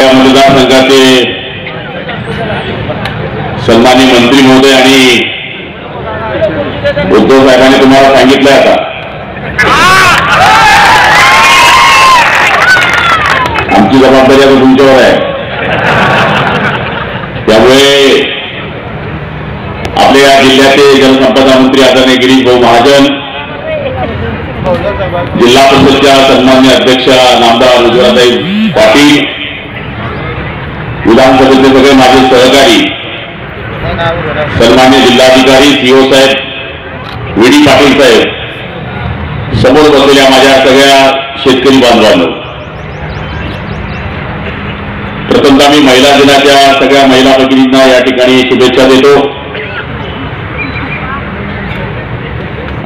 या मतदारसंघाचे सन्मान्य मंत्री महोदय आणि उद्धव साहेबांनी तुम्हाला सांगितलं आता. आमची जबाबदारी आता तुमच्यावर आहे. त्यामुळे आपल्या या जिल्ह्याचे जलसंपदा मंत्री आदरणीय गिरीश भाऊ महाजन जिल्हा परिषदच्या सन्मान्य अध्यक्ष नामदार उज्ज्वलाताई पाटील विधानसभेचे सगळे माझे सहकारी सन्मान्य जिल्हाधिकारी सीओ साहेब विडी पाटील साहेब समोर बसलेल्या माझ्या सगळ्या शेतकरी बांधवांनो. प्रथमतः मी महिला दिनाच्या सगळ्या महिला प्रतिनिधींना या ठिकाणी शुभेच्छा देतो.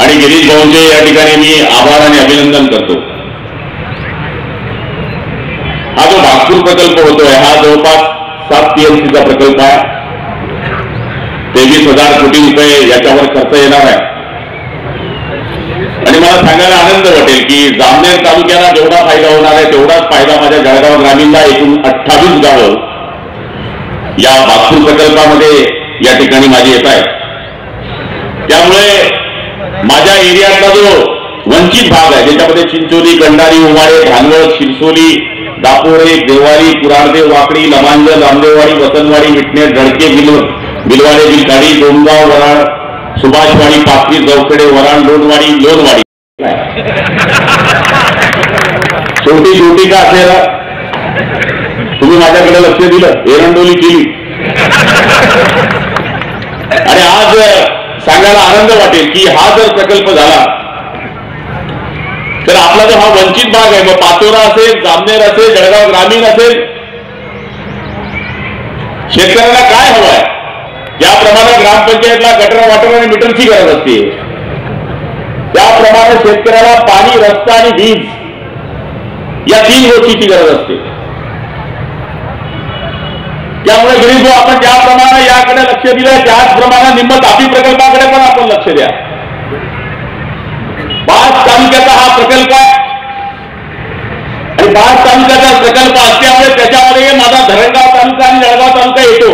आणि गिरीश भाऊंचे या ठिकाणी मी आभार आणि अभिनंदन करतो. हा जो नागपूर प्रकल्प होतोय हा जवळपास सात पीएमसीचा प्रकल्प आहे. तेवीस हजार कोटी रुपये याच्यावर खर्च येणार आहे. आणि मला सांगायला आनंद वाटेल की जामनेर तालुक्याला जेवढा फायदा होणार आहे तेवढाच फायदा माझ्या जळगाव ग्रामीणला एकूण अठ्ठावीस गावं या नागपूर प्रकल्पामध्ये या ठिकाणी माझी येत आहे त्यामुळे माझ्या एरियातला जो वंचित भाग आहे ज्याच्यामध्ये चिंचोली गंडारी उमाळे भांगड शिरसोली दापोरे देवारी कुरारदेव वाकडी लमांज लांबदेवाडी वसनवाडी विटनेर धडके बिल बिलवाडे बिलकाडी डोंगाव वराड सुभाषवाडी पापी चौकडे वराण लोणवाडी लोणवाडी. छोटी छोटी का असेल? तुम्ही माझ्याकडे लक्ष दिलं एरंडोली केली. आणि आज सांगायला आनंद वाटेल की हा जर प्रकल्प झाला तर आपला जो हा वंचित भाग आहे मग पाचोरा असेल जामनेर असेल जळगाव ग्रामीण असेल शेतकऱ्याला काय हवंय? ज्याप्रमाणे ग्रामपंचायतला गटर वाटर आणि मीटरची गरज असते. त्याप्रमाणे शेतकऱ्याला पाणी रस्ता आणि वीज या तीन गोष्टीची गरज असते. त्यामुळे गरीब हो, आपण ज्याप्रमाणे याकडे लक्ष दिलं त्याचप्रमाणे निम्न तापी प्रकल्पाकडे पण आपण लक्ष द्या. पाच तालुक्याचा हा प्रकल्प आहे. आणि पाच तालुक्याचा प्रकल्प असल्यामुळे त्याच्यामध्ये माझा धरणगाव तालुका आणि जळगाव तालुका येतो.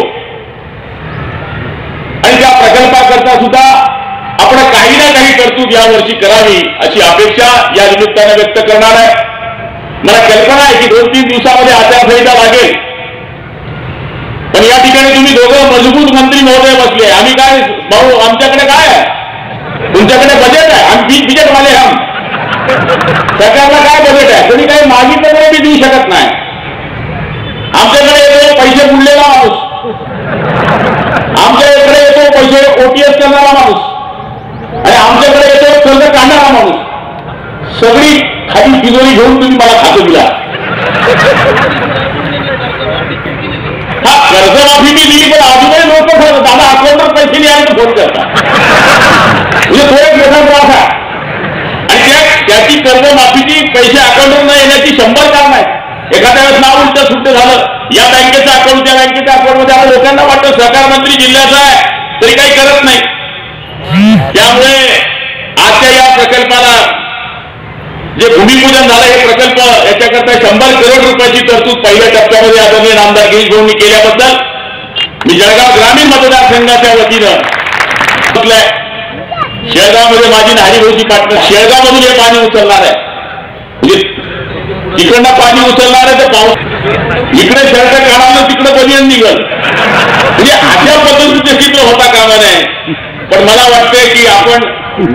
आणि त्या प्रकल्पाकरता सुद्धा आपण काही ना काही तरतूद यावर्षी करावी अशी अपेक्षा या निमित्तानं व्यक्त करणार आहे. मला कल्पना आहे की दोन तीन दिवसामध्ये आचारसंहिता लागेल. पण या ठिकाणी तुम्ही दोघं मजबूत मंत्री महोदय बसले. आम्ही काय भाऊ आमच्याकडे काय आहे? तुमच्याकडे बजेट आहे. आम्ही बीज बिजेट वाले हम सरकारला काय बजेट आहे? कोणी काही मागितलं तरी मी देऊ शकत नाही. आमच्याकडे येतो पैसे बुडलेला माणूस. आमच्या इकडे येतो पैसे ओटीएस करणारा माणूस. आणि आमच्याकडे येतो कर्ज काढणारा माणूस. सगळी खाली तिजोरी घेऊन तुम्ही मला खातं दिला. हा कर्जमाफी मी दिली पण अजूनही लोक दादा अकाउंटवर पैसे नाही आले फोन कर एक मोठा त्रास आहे आणि त्याची कर्जमाफीची पैसे अकाउंटवर न येण्याची शंभर कारण आहे एखाद्या वेळेस नाव उलट सुट्ट झालं या बँकेचा अकाउंट त्या बँकेच्या अकाउंटमध्ये आपण लोकांना वाटतं सहकार मंत्री जिल्ह्याचा आहे तरी काही करत नाही. त्यामुळे आजच्या या प्रकल्पाला जे भूमिपूजन झालं हे प्रकल्प याच्याकरता शंभर करोड रुपयाची तरतूद पहिल्या टप्प्यामध्ये आदरणीय आमदार गिरीश भाऊंनी केल्याबद्दल मी जळगाव ग्रामीण मतदारसंघाच्या वतीनं म्हटलंय शेळगावमध्ये माझी नारीभाऊची पार्टनर शेळगावमधून हे पाणी उचलणार आहे. म्हणजे तिकडनं पाणी उचलणार आहे तर पाऊस इकडे शर्ट काढावं तिकडे बनियन निघल. म्हणजे अशा पद्धतीचे चित्र होता कामा नये. पण मला वाटतंय की आपण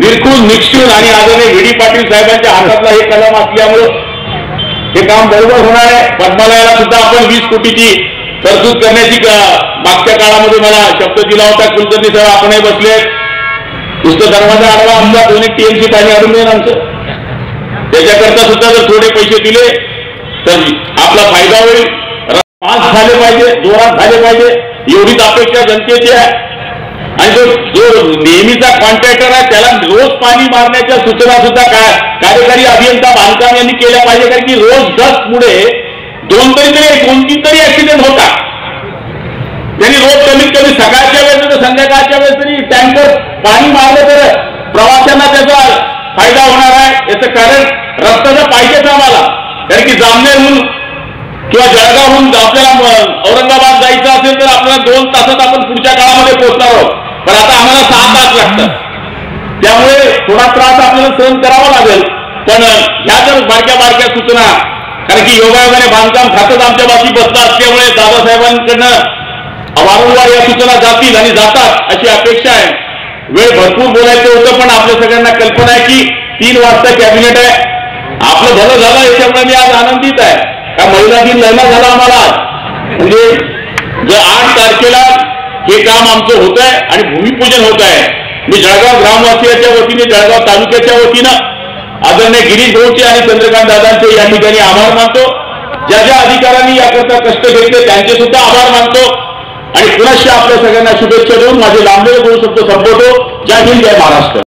निरखून निक्षून आणि आदरणीय व्ही डी पाटील साहेबांच्या हातातला हे कलम असल्यामुळं हे काम बरोबर होणार आहे. पद्मालयाला सुद्धा आपण वीस कोटीची तरतूद करण्याची मागच्या काळामध्ये मला शब्द दिला होता. कुलकर्णी साहेब आपणही बसले नुसतं दरवाजा आडवा आमचा दोन एक टीएमसी पाणी आणून देईन आमचं. त्याच्याकरता सुद्धा जर थोडे पैसे दिले तर आपला फायदा होईल. पास झाले पाहिजे जोरात झाले पाहिजे एवढीच अपेक्षा जनतेची आहे. आणि जो जो नेहमीचा कॉन्ट्रॅक्टर आहे त्याला रोज पाणी मारण्याच्या सूचना सुद्धा काय कार्यकारी अभियंता बांधकाम यांनी केल्या पाहिजे कारण की रोज दस पुढे दोन तरी तरी कोणती तरी ऍक्सिडेंट होता त्यांनी रोज कमीत कमी सकाळच्या वेळेस तर संध्याकाळच्या वेळेस तरी टँकर पाणी मारलं तर प्रवाशांना त्याचा फायदा होणार आहे. याचं कारण रस्त्याचं पाहिजेच आम्हाला. कारण की जामनेरहून किंवा जळगावहून आपल्याला औरंगाबाद जायचं असेल तर आपल्याला दोन तासात आपण पुढच्या काळामध्ये पोहोचणार आहोत. पण आता आम्हाला सहा तास लागतात. त्यामुळे थोडा त्रास आपल्याला सहन करावा लागेल. पण ह्या जर बारक्या बारक्या सूचना कारण की योगायोगाने बांधकाम खातच आमच्या बाकी बसतात असल्यामुळे दादासाहेबांकडनं वारंवार या सूचना जातील आणि जातात अशी अपेक्षा आहे. वेळ भरपूर बोलायचं होतं पण आपल्या सगळ्यांना कल्पना आहे की तीन वाजता कॅबिनेट आहे. आपलं भलं झालं याच्यामुळे मी आज आनंदित आहे. का महिला दिन लढणं झाला आम्हाला आज? म्हणजे जर आठ तारखेला हे काम आमचं होत आहे आणि भूमिपूजन होत आहे मी जळगाव ग्रामवासियाच्या वतीने जळगाव तालुक्याच्या वतीनं आदरणीय गिरीश भाऊचे आणि चंद्रकांत दादांचे या ठिकाणी आभार मानतो. ज्या ज्या अधिकाऱ्यांनी याकरता कष्ट घेतले त्यांचे सुद्धा आभार मानतो. आणि पुनश्च आपल्या सगळ्यांना शुभेच्छा देऊन माझे लांबलेले गुरु शब्द संपवतो. जय हिंद जय महाराष्ट्र.